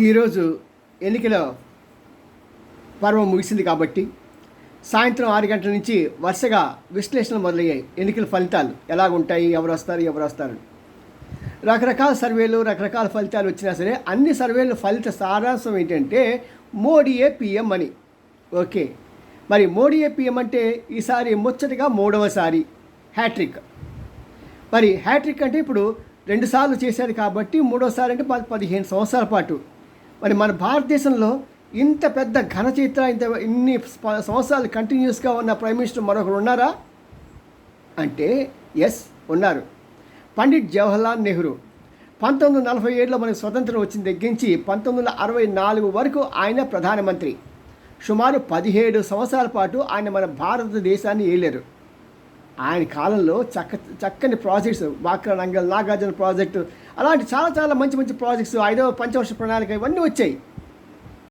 ఈరోజు ఎన్నికల పర్వం ముగిసింది కాబట్టి సాయంత్రం ఆరు గంటల నుంచి వరుసగా విశ్లేషణలు మొదలయ్యాయి. ఎన్నికల ఫలితాలు ఎలాగుంటాయి ఎవరు వస్తారు ఎవరు వస్తారు రకరకాల సర్వేలు రకరకాల ఫలితాలు వచ్చినా సరే అన్ని సర్వేల ఫలిత సారాంశం ఏంటంటే మోడీయే పిఎం అని. ఓకే. మరి మోడీయే పిఎం అంటే ఈసారి ముచ్చటగా మూడవసారి హ్యాట్రిక్. మరి హ్యాట్రిక్ అంటే ఇప్పుడు రెండుసార్లు చేశారు కాబట్టి మూడోసారి అంటే పది పదిహేను సంవత్సరాల పాటు. మరి మన భారతదేశంలో ఇంత పెద్ద ఘన చరిత్ర ఇంత ఇన్ని సంవత్సరాలు కంటిన్యూస్గా ఉన్న ప్రైమ్ మినిస్టర్ మరొకరు ఉన్నారా? అంటే ఎస్ ఉన్నారు. పండిట్ జవహర్లాల్ నెహ్రూ. పంతొమ్మిది వందల నలభై ఏడులో మనకు స్వతంత్రం వచ్చిన దగ్గర నుంచి పంతొమ్మిది వందల అరవై నాలుగు వరకు ఆయన ప్రధానమంత్రి. సుమారు పదిహేడు సంవత్సరాల పాటు ఆయన మన భారతదేశాన్ని ఏలేరు. ఆయన కాలంలో చక్క చక్కని ప్రాజెక్ట్స్ వాక్ర నంగల్ నాగార్జున ప్రాజెక్టు అలాంటి చాలా చాలా మంచి మంచి ప్రాజెక్ట్స్ ఐదవ పంచవర్ష ప్రణాళిక ఇవన్నీ వచ్చాయి.